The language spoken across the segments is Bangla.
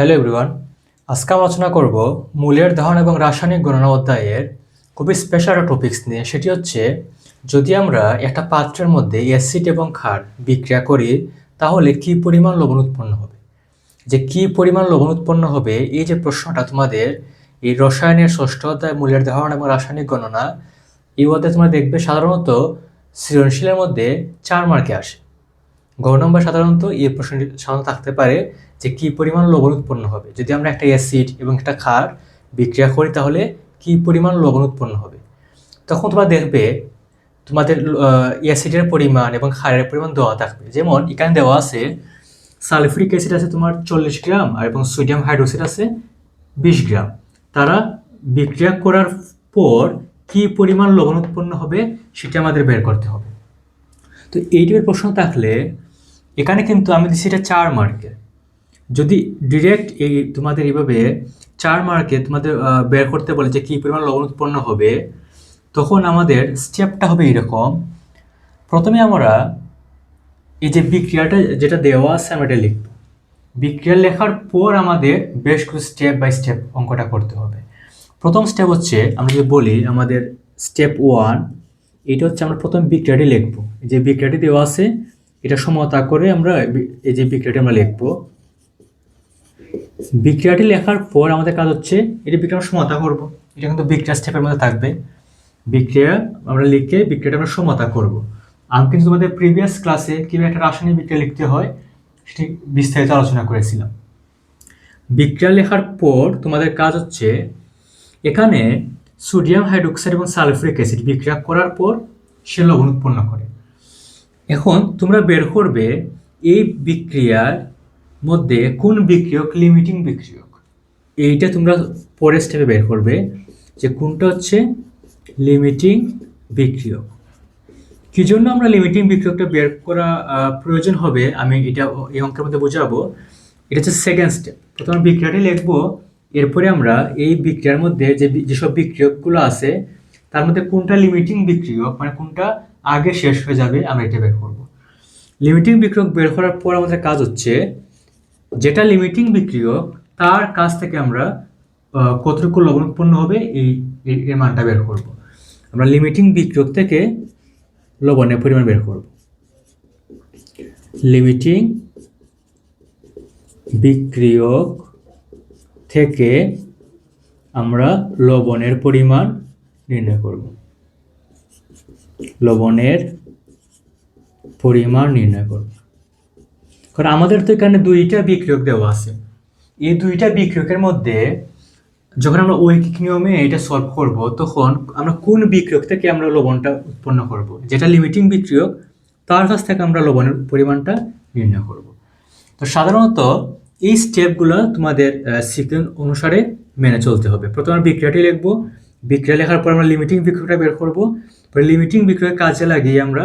হ্যালো এভরিওয়ান আজকে আলোচনা করব মূলের দহন এবং রাসায়নিক গণনা অধ্যায়ের খুবই স্পেশাল টপিক্স নিয়ে। সেটি হচ্ছে, যদি আমরা একটা পাত্রের মধ্যে অ্যাসিড এবং ক্ষার বিক্রিয়া করি, তাহলে কি পরিমাণ লবণ উৎপন্ন হবে? যে কি পরিমাণ লবণ উৎপন্ন হবে, এই যে প্রশ্নটা তোমাদের, এই রসায়নের ষষ্ঠ অধ্যায় মূলের দহন এবং রাসায়নিক গণনা, এই অধ্যায়ে তোমরা দেখবে সাধারণত সৃজনশীলের মধ্যে চার মার্কে আসে। গ নম্বর সাধারণত এই প্রশ্নটি সাধারণত থাকতে পারে যে কি পরিমাণ লবণ উৎপন্ন হবে। যদি আমরা একটা অ্যাসিড এবং একটা ক্ষার বিক্রিয়া করি তাহলে কি পরিমাণ লবণ উৎপন্ন হবে? তখন তোমরা দেখবে তোমাদের অ্যাসিডের পরিমাণ এবং ক্ষারের পরিমাণ দেওয়া থাকবে। যেমন এখানে দেওয়া আছে সালফিউরিক অ্যাসিড আছে তোমার চল্লিশ গ্রাম আর এবং সোডিয়াম হাইড্রোক্সাইড আছে বিশ গ্রাম। তারা বিক্রিয়া করার পর কি পরিমাণ লবণ উৎপন্ন হবে সেটা আমাদের বের করতে হবে। তো এই টাইপের প্রশ্ন থাকলে এখানে কিন্তু আমি দিচ্ছি এটা চার মার্কের যদি ডিরেক্ট এই তোমাদের এইভাবে চার মার্কে তোমাদের বের করতে বলে যে কী পরিমাণ লবণ উৎপন্ন হবে, তখন আমাদের স্টেপটা হবে এরকম। প্রথমে আমরা এই যে বিক্রিয়াটা যেটা দেওয়া আছে আমরা এটা লিখব। বিক্রিয়া লেখার পর আমাদের বেশ কিছু স্টেপ বাই স্টেপ অঙ্কটা করতে হবে। প্রথম স্টেপ হচ্ছে, আমরা যদি বলি আমাদের স্টেপ ওয়ান এটা হচ্ছে আমরা প্রথম বিক্রিয়াটি লিখব। যে বিক্রিয়াটি দেওয়া আছে এটা সমতা করে আমরা এই যে বিক্রিয়াটি আমরা লিখব। বিক্রিয়াটি লেখার পর আমাদের কাজ হচ্ছে, এটি বিক্রিয়া সমতা করব। এটা কিন্তু বিক্রিয়া স্টেপের মধ্যে থাকবে। বিক্রিয়া আমরা লিখে বিক্রিয়াটা আমরা সমতা করব। আমি কিন্তু তোমাদের প্রিভিয়াস ক্লাসে কীভাবে একটা রাসায়নিক বিক্রিয়া লিখতে হয়, সেটি বিস্তারিত আলোচনা করেছিলাম। বিক্রিয়া লেখার পর তোমাদের কাজ হচ্ছে, এখানে সোডিয়াম হাইড্রোক্সাইড এবং সালফিউরিক অ্যাসিড বিক্রিয়া করার পর সে লবণ উৎপন্ন করে। এখন তোমরা বের করবে এই বিক্রিয়ার মধ্যে কোন বিক্রিয়ক? লিমিটিং বিক্রিয়ক। এইটা তোমরা পরের স্টেপে বের করবে যে কোনটা হচ্ছে লিমিটিং বিক্রিয়ক। কি জন্য আমরা লিমিটিং বিক্রিয়কটা বের করা প্রয়োজন হবে? আমি এটা এই অঙ্কের মধ্যে বোঝাবো। এটা হচ্ছে সেকেন্ড স্টেপ প্রথমে বিক্রিয়াটি লিখব। এরপরে আমরা এই বিক্রিয়ার মধ্যে যে যেসব বিক্রিয়কগুলো আছে, তার মধ্যে কোনটা লিমিটিং বিক্রিয়ক? মানে কোনটা আগে শেষ হয়ে যাবে, আমরা এটা বের করব। লিমিটিং বিক্রিয়ক বের করার পর আমাদের কাজ হচ্ছে, যেটা লিমিটিং বিক্রিয়ক, তার কাছ থেকে আমরা কতটুকু লবণ উৎপন্ন হবে, এই এর মানটা বের করব। আমরা লিমিটিং বিক্রিয়ক থেকে লবণের পরিমাণ বের করব। লিমিটিং বিক্রিয়ক থেকে আমরা লবণের পরিমাণ নির্ণয় করব। লবণের পরিমাণ নির্ণয় করব। কারণ আমাদের তো এখানে দুইটা বিক্রিয়ক দেওয়া আছে। এই দুইটা বিক্রিয়কের মধ্যে যখন আমরা ঐকিক নিয়মে এটা সলভ করব, তখন আমরা কোন বিক্রিয়ক থেকে আমরা লবণটা উৎপন্ন করব? যেটা লিমিটিং বিক্রিয়ক, তার কাছ থেকে আমরা লবণের পরিমাণটা নির্ণয় করব। তো সাধারণত এই স্টেপগুলো তোমাদের সিকোয়েন্স অনুসারে মেনে চলতে হবে। প্রথমে বিক্রিয়াটি লিখব। বিক্রিয়া লেখার পর আমরা লিমিটিং বিক্রিয়াটা বের করব। লিমিটিং বিক্রিয়া কাজে লাগিয়ে আমরা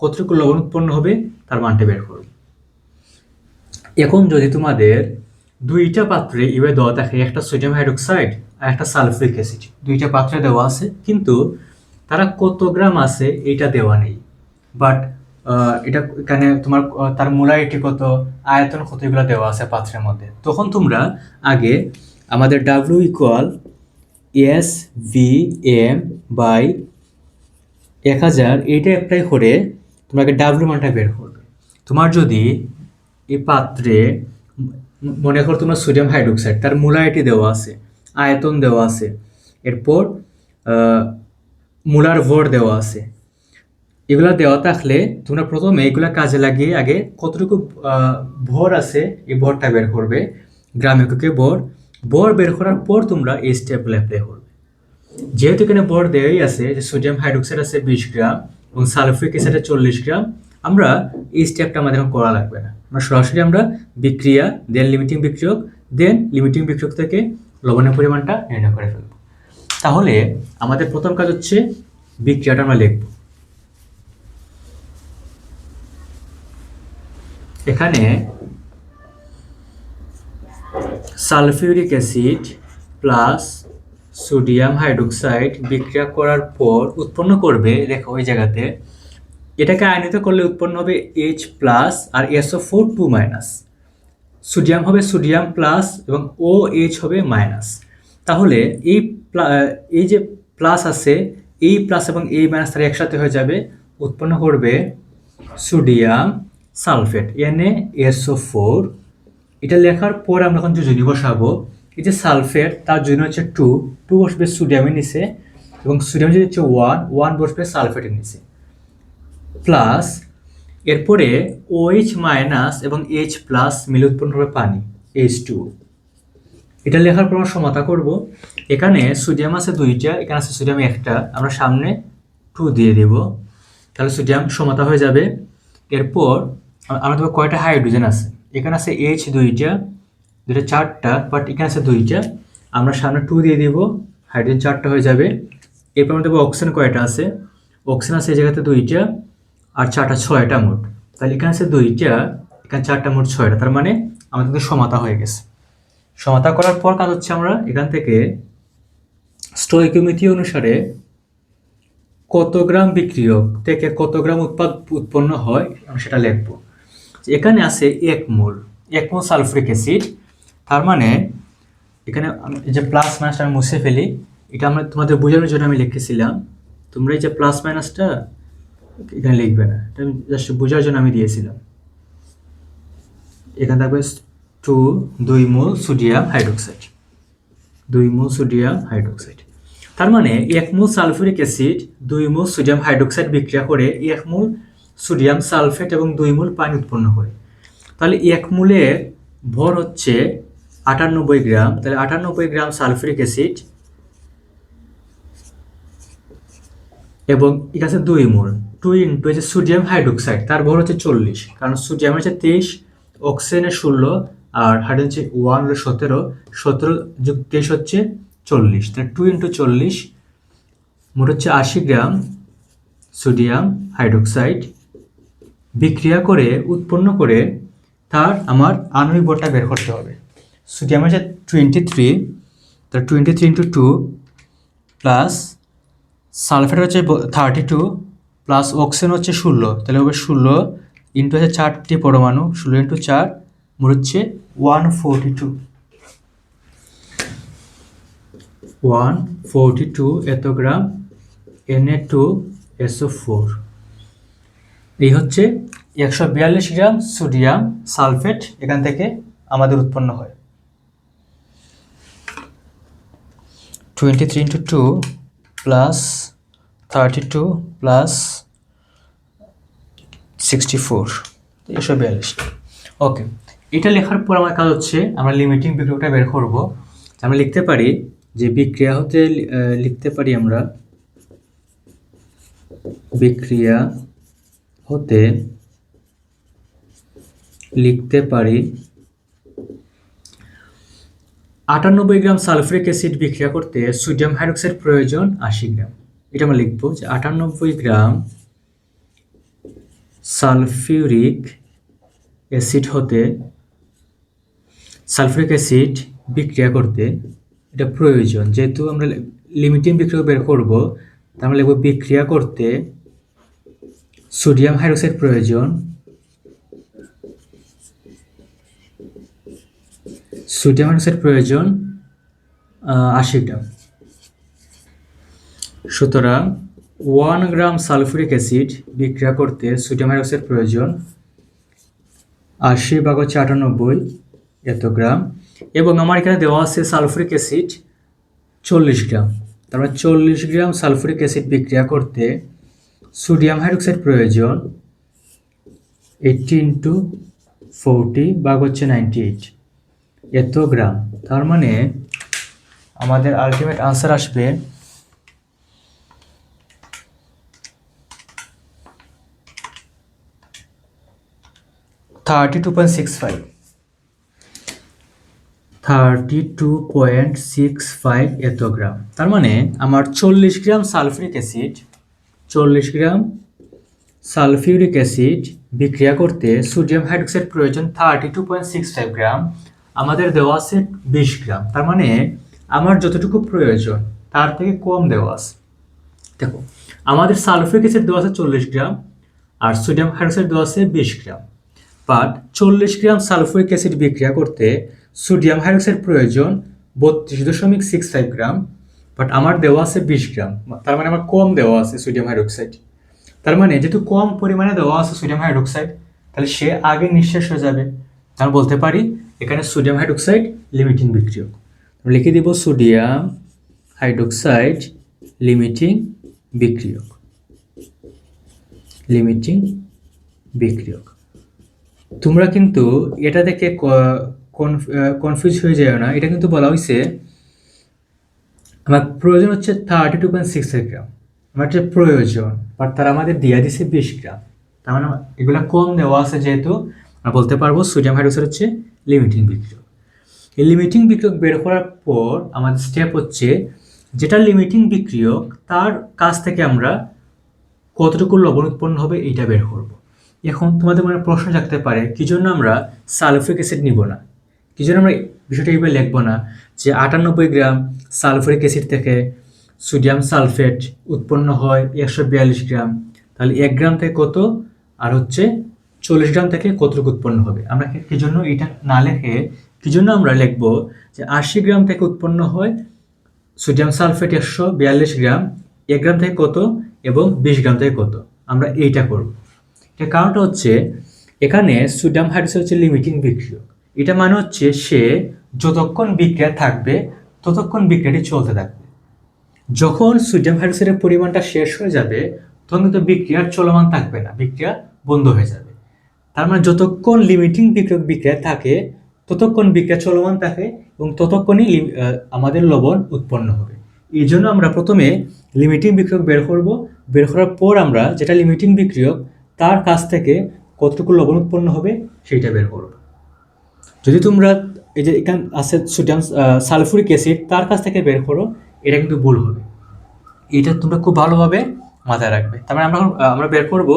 কতটুকু লবণ উৎপন্ন হবে, তার মানটা বের করব। এখন যদি তোমাদের দুইটা পাত্রে এভাবে দেওয়া থাকে, একটা সোডিয়াম হাইড্রোক্সাইড আর একটা সালফিক অ্যাসিড, দুইটা পাত্রে দেওয়া আছে, কিন্তু তারা কত গ্রাম আছে এটা দেওয়া নেই। বাট এটা এখানে তোমার, তার মোলারিটি কত, আয়তন কত এগুলো দেওয়া আছে পাত্রের মধ্যে। তখন তোমরা আগে আমাদের W equal S V M by এক হাজার এইটা অ্যাপ্লাই করে তোমাকে ডাব্লিউ মানটা বের করবে। তোমার যদি এই পাত্রে মনে করো তোমার সোডিয়াম হাইড্রোক্সাইড তার মোলারিটি দেওয়া আছে, আয়তন দেওয়া আছে, এরপর মোলার ভর দেওয়া আছে। এগুলা দেওয়া থাকলে তোমরা প্রথমে এগুলা কাজে লাগিয়ে আগে কতটুকু ভর আছে, এই ভরটা বের করবে। গ্রাম এককে ভর ভর বের করার পর তোমরা এই স্টেপগুলো অ্যাপ্লাই করবে যেহেতু এখানে ভর দেওয়াই আছে যে সোডিয়াম হাইড্রোক্সাইড আছে বিশ গ্রাম এবং সালফিক অ্যাসিড চল্লিশ গ্রাম, আমরা এই স্টেপটা আমাদের এখন করা লাগবে না। আমরা সরাসরি আমরা বিক্রিয়া দেন লিমিটিং বিক্রিয়ক দেন লিমিটিং বিক্রিয়ক থেকে লবণের পরিমাণটা নির্ণয় করে ফেলব। তাহলে আমাদের প্রথম কাজ হচ্ছে বিক্রিয়াটা আমরা লিখব। এখানে sulphuric acid plus sodium hydroxide বিক্রিয়া করার পর উৎপন্ন করবে, দেখো ওই জায়গাতে, এটাকে আয়নিত করলে উৎপন্ন হবে এইচ প্লাস আর SO four two minus sodium হবে সোডিয়াম প্লাস এবং ও এইচ হবে মাইনাস তাহলে এই এই যে প্লাস আছে, এই প্লাস এবং এই মাইনাস তারা একসাথে হয়ে যাবে, উৎপন্ন করবে sodium sulphate, N SO four এটা লেখার পর আমরা এখন যোজনী বসাবো এই যে সালফেট, তার জন্য হচ্ছে টু টু বসবে সোডিয়ামের নিচে এবং সোডিয়াম যদি হচ্ছে ওয়ান ওয়ান বসবে সালফেটের নিচে প্লাস এরপরে ওএইচ মাইনাস এবং এইচ প্লাস মিলে উৎপন্ন হবে পানি এইচ টু এটা লেখার পর আমরা সমাধা করব। এখানে সোডিয়াম আছে দুইটা, এখানে আছে সোডিয়াম একটা। আমরা সামনে টু দিয়ে দেব। তাহলে সোডিয়াম সমাতা হয়ে যাবে। এরপর আ- আমরা দেখব কয়টা হাইড্রোজেন আছে। এখানে আছে এইচ দুইটা দুইটা চারটা বাট এখানে আছে দুইটা। আমরা সামনে টু দিয়ে দিব হাইড্রোজেন চারটা হয়ে যাবে। এরপর আমরা দেখব অক্সিজেন কয়টা আছে? অক্সিজেন আছে এই জায়গাতে দুইটা, আর চারটা ছয়টা মোট। তাহলে এখানে আছে দুইটা, এখানে চারটা মোট ছয়টা, তার মানে আমাদের কিন্তু সমাতা হয়ে গেছে। সমাতা করার পর কাজ হচ্ছে আমরা এখান থেকে স্টোইকোমিতি অনুসারে কত গ্রাম বিক্রিয়ক থেকে কত গ্রাম উৎপাদ উৎপন্ন হয় আমরা সেটা লিখব। এখানে আছে এক মোল এক মোল সালফ্রিক অ্যাসিড। তার মানে এখানে যে প্লাস মাইনাসটা আমি মুছে ফেলি, এটা আমরা তোমাদের বোঝানোর জন্য আমি লিখেছিলাম। তোমরা এই যে প্লাস মাইনাসটা এখানে লিখবে না, এটা আমি জাস্ট বোঝার জন্য আমি দিয়েছিলাম। এখানে থাকবে টু দুই মোল সোডিয়াম হাইড্রোক্সাইড দুই মোল সোডিয়াম হাইড্রোক্সাইড তার মানে এক মোল সালফিউরিক অ্যাসিড, দুই মোল সোডিয়াম হাইড্রোক্সাইড বিক্রিয়া করে এক মোল সোডিয়াম সালফেট এবং দুই মূল পানি উৎপন্ন করে তাহলে এক মোলের ভর হচ্ছে আটানব্বই গ্রাম। তাহলে আটানব্বই গ্রাম সালফিউরিক অ্যাসিড এবং এখানে আছে দুই মোল। টু ইন্টু হচ্ছে সোডিয়াম হাইড্রোক্সাইড, তার ভর হচ্ছে চল্লিশ। কারণ সোডিয়াম হচ্ছে তেইশ অক্সিজেনের ষোলো, আর হাইড্রোজেন হচ্ছে ওয়ান হলো সতেরো। সতেরো যোগ তেইশ হচ্ছে চল্লিশ। তাহলে টু ইন্টু চল্লিশ মোট হচ্ছে আশি গ্রাম সোডিয়াম হাইড্রোক্সাইড। বিক্রিয়া করে, উৎপন্ন করে তার আমার আণবিক ভরটা বের করতে হবে। সোডিয়াম হচ্ছে টোয়েন্টি থ্রি তার twenty three into two plus sulphate হচ্ছে থার্টি টু প্লাস অক্সিজেন হচ্ছে ষোলো। তাহলে হবে ষোলো ইন্টু হচ্ছে চারটি পরমাণু, ষোলো ইন্টু চার মোট হচ্ছে one forty two one forty two এত gram N A two SO four এই হচ্ছে একশো বিয়াল্লিশ গ্রাম সোডিয়াম সালফেট, এখান থেকে আমাদের উৎপন্ন হয়। Twenty three into two plus thirty two plus sixty four একশো বিয়াল্লিশ। ওকে এটা লেখার পর আমার কাজ হচ্ছে আমরা লিমিটিং বিক্রিয়াটা বের করব। আমরা লিখতে পারি যে বিক্রিয়া হতে লিখতে পারি আমরা বিক্রিয়া হতে লিখতে পারি আটানব্বই গ্রাম সালফিউরিক অ্যাসিড বিক্রিয়া করতে সোডিয়াম হাইড্রোক্সাইড প্রয়োজন আশি গ্রাম। এটা আমরা লিখব যে আটানব্বই গ্রাম সালফিউরিক অ্যাসিড হতে সালফিউরিক অ্যাসিড বিক্রিয়া করতে এটা প্রয়োজন। যেহেতু আমরা লিমিটিং বিক্রিয়া বের করব, তার আমরা লিখব বিক্রিয়া করতে সোডিয়াম হাইড্রোক্সাইড প্রয়োজন। সোডিয়াম হাইড্রোক্সাইড প্রয়োজন আশি গ্রাম। সুতরাং ওয়ান গ্রাম সালফুরিক অ্যাসিড বিক্রিয়া করতে সোডিয়াম হাইড্রোক্সাইড প্রয়োজন আশি ভাগ হচ্ছে আটানব্বই এত গ্রাম এবং আমার এখানে দেওয়া আছে সালফুরিক অ্যাসিড চল্লিশ গ্রাম। তার মানে চল্লিশ গ্রাম সালফুরিক অ্যাসিড বিক্রিয়া করতে সোডিয়াম হাইড্রোক্সাইড প্রয়োজন এইটটি ইন্টু ফোরটি ভাগ হচ্ছে নাইনটি এইট এত গ্রাম। তার মানে আমাদের আলটিমেট আনসার আসবে thirty two point six five thirty two point six five এত গ্রাম। তার মানে আমার চল্লিশ গ্রাম সালফিউরিক অ্যাসিড চল্লিশ গ্রাম সালফিউরিক অ্যাসিড বিক্রিয়া করতে সোডিয়াম হাইড্রোক্সাইড প্রয়োজন thirty two point six five gram, আমাদের দেওয়া আছে বিশ গ্রাম। তার মানে আমার যতটুকু প্রয়োজন, তার থেকে কম দেওয়া আছে। দেখো, আমাদের সালফিউরিক অ্যাসিড দেওয়া আছে চল্লিশ গ্রাম আর সোডিয়াম হাইড্রোক্সাইড দেওয়া আছে বিশ গ্রাম। বাট চল্লিশ গ্রাম সালফুরিক অ্যাসিড বিক্রিয়া করতে সোডিয়াম হাইড্রোক্সাইড প্রয়োজন বত্রিশ দশমিক সিক্স ফাইভ গ্রাম বাট আমার দেওয়া আছে বিশ গ্রাম। তার মানে আমার কম দেওয়া আছে সোডিয়াম হাইড্রোক্সাইড। তার মানে যেহেতু কম পরিমাণে দেওয়া আছে সোডিয়াম হাইড্রোক্সাইড, তাহলে সে আগে নিঃশেষ হয়ে যাবে। তার বলতে পারি, এখানে সোডিয়াম হাইড্রোক্সাইড লিমিটিং বিক্রিয়ক। লিখে দিব সোডিয়াম হাইড্রোক্সাইড লিমিটিং বিক্রিয়ক। লিমিটিং বিক্রিয়ক। তোমরা কিন্তু এটা থেকে কনফিউজ হয়ে যায় না। এটা কিন্তু বলা হয়েছে আমার প্রয়োজন হচ্ছে thirty two point six gram আমার হচ্ছে প্রয়োজন বাট তারা আমাদের দিয়া দিছে বিশ গ্রাম তার মানে এগুলো কম দেওয়া আছে যেহেতু আমরা বলতে পারব সোডিয়াম হাইড্রোক্সাইড হচ্ছে লিমিটিং বিক্রিয়ক। এই লিমিটিং বিক্রিয়ক বের করার পর আমাদের স্টেপ হচ্ছে যেটা লিমিটিং বিক্রিয়ক, তার কাছ থেকে আমরা কতটুকু লবণ উৎপন্ন হবে এইটা বের করব। এখন তোমাদের মনে প্রশ্ন থাকতে পারে কি জন্য আমরা সালফিক অ্যাসিড নিব না? কি জন্য আমরা বিষয়টা এইভাবে লিখব না? যে আটানব্বই গ্রাম সালফুরিক অ্যাসিড থেকে সোডিয়াম সালফেট উৎপন্ন হয় একশো বিয়াল্লিশ গ্রাম। তাহলে এক গ্রাম থেকে কত? আর হচ্ছে চল্লিশ গ্রাম থেকে কতটুকু উৎপন্ন হবে? আমরা কি- জন্য এটা না লেখে কি জন্য আমরা লিখব যে আশি গ্রাম থেকে উৎপন্ন হয় সোডিয়াম সালফেট একশো বিয়াল্লিশ গ্রাম, এক গ্রাম থেকে কত? এবং বিশ গ্রাম থেকে কত? আমরা এইটা করব। এর কারণটা হচ্ছে এখানে সোডিয়াম হাইড্রোক্সাইড হচ্ছে লিমিটিং বিক্রিয়ক। এটা মানে হচ্ছে সে যতক্ষণ বিক্রিয়া থাকবে, ততক্ষণ বিক্রিয়াটি চলতে থাকবে। যখন সোডিয়াম হাইড্রোক্সাইডের পরিমাণটা শেষ হয়ে যাবে, তখন কিন্তু বিক্রিয়ার চলমান থাকবে না, বিক্রিয়া বন্ধ হয়ে যাবে। তার মানে যতক্ষণ লিমিটিং বিক্রিয়ক বিক্রিয়া থাকে, ততক্ষণ বিক্রিয়া চলমান থাকে এবং ততক্ষণই আমাদের লবণ উৎপন্ন হবে। এই জন্য আমরা প্রথমে লিমিটিং বিক্রিয়ক বের করব। বের করার পর আমরা যেটা লিমিটিং বিক্রিয়ক, তার কাছ থেকে কতটুকু লবণ উৎপন্ন হবে, সেইটা বের করব। যদি তোমরা এই যে এখানে আছে সোডিয়াম সালফুরিক অ্যাসিড, তার কাছ থেকে বের করো, এটা কিন্তু ভুল হবে। এটা তোমরা খুব ভালোভাবে মাথায় রাখবে। তারপরে আমরা আমরা বের করব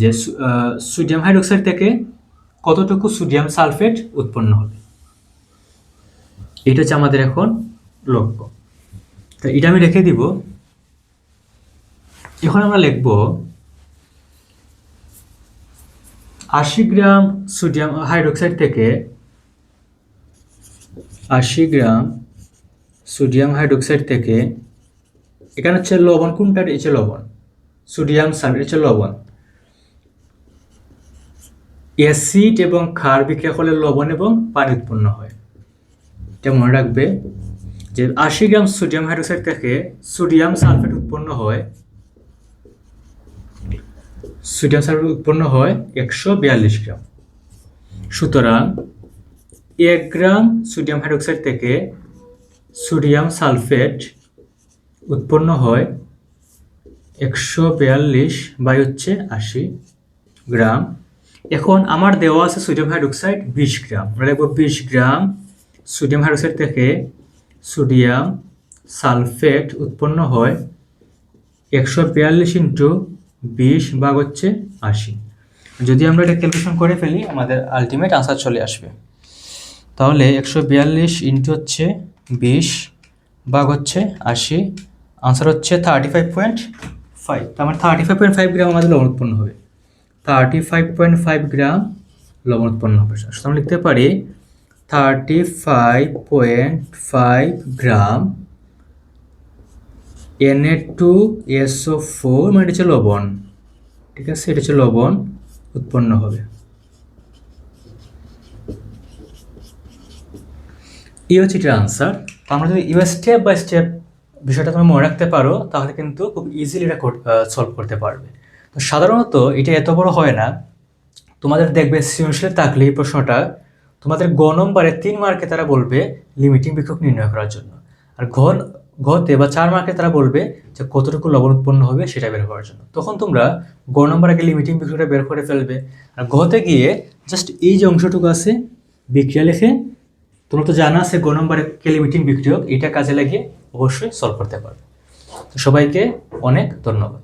যে সোডিয়াম হাইড্রোক্সাইড থেকে কতটুকু সোডিয়াম সালফেট উৎপন্ন হবে। এটা হচ্ছে আমাদের এখন লক্ষ্য। তো এটা আমি রেখে দিব। এখন আমরা লিখব আশি গ্রাম সোডিয়াম হাইড্রোক্সাইড থেকে আশি গ্রাম সোডিয়াম হাইড্রোক্সাইড থেকে, এখানে হচ্ছে লবণ কোনটা এটা হচ্ছে লবণ। সোডিয়াম সালফেট হচ্ছে লবণ। অ্যাসিড এবং ক্ষার বিক্রিয়া করলে লবণ এবং পানি উৎপন্ন হয়। এটা মনে রাখবে যে আশি গ্রাম সোডিয়াম হাইড্রোক্সাইড থেকে সোডিয়াম সালফেট উৎপন্ন হয়। সোডিয়াম সালফেট উৎপন্ন হয় একশো বিয়াল্লিশ গ্রাম। সুতরাং এক গ্রাম সোডিয়াম হাইড্রোক্সাইড থেকে সোডিয়াম সালফেট উৎপন্ন হয় একশো বিয়াল্লিশ বাই হচ্ছে আশি গ্রাম। এখন আমার দেওয়া আছে সোডিয়াম হাইড্রোক্সাইড বিশ গ্রাম। আমরা লিখব বিশ গ্রাম সোডিয়াম হাইড্রোক্সাইড থেকে সোডিয়াম সালফেট উৎপন্ন হয় একশো বিয়াল্লিশ ইন্টু বিশ ভাগ হচ্ছে আশি। যদি আমরা এটা ক্যালকুলেশন করে ফেলি, আমাদের আলটিমেট আনসার চলে আসবে। তাহলে একশো বিয়াল্লিশ ইন্টু হচ্ছে বিশ, ভাগ হচ্ছে আশি আনসার হচ্ছে থার্টি ফাইভ পয়েন্ট ফাইভ তার মানে thirty five point five gram আমাদের লবণ উৎপন্ন হবে। Thirty five point five gram লবণ উৎপন্ন হবে। সুতরাং লিখতে পারি thirty five point five gram NA two SO four মানে এটা হচ্ছে লবণ, ঠিক আছে? এটা হচ্ছে লবণ উৎপন্ন হবে। এই হচ্ছে এটার আনসার আমরা যদি ইউ স্টেপ বাই স্টেপ বিষয়টা তুমি মনে রাখতে পারো, তাহলে কিন্তু খুব ইজিলি এটা সলভ করতে পারবে। তো সাধারণত এটা এত বড় হয় না। তোমাদের দেখবে সৃজনশীল থাকলে এই প্রশ্নটা, তোমাদের গ নম্বরে তিন মার্কে তারা বলবে লিমিটিং বিক্ষোভ নির্ণয় করার জন্য। আর ঘ ঘতে বা চার মার্কে তারা বলবে যে কতটুকু লবণ উৎপন্ন হবে সেটা বের করার জন্য। তখন তোমরা গ নম্বর আগে লিমিটিং বিক্রিয়াটা বের করে ফেলবে। আর ঘতে গিয়ে জাস্ট এই যে অংশটুকু আছে, বিক্রিয়া লিখে তোমরা তো জানা আছে গো নম্বরে কেলিমিটিং বিক্রিয়ক, এটা কাজে লাগিয়ে অবশ্যই সলভ করতে পারবে। সবাইকে অনেক ধন্যবাদ।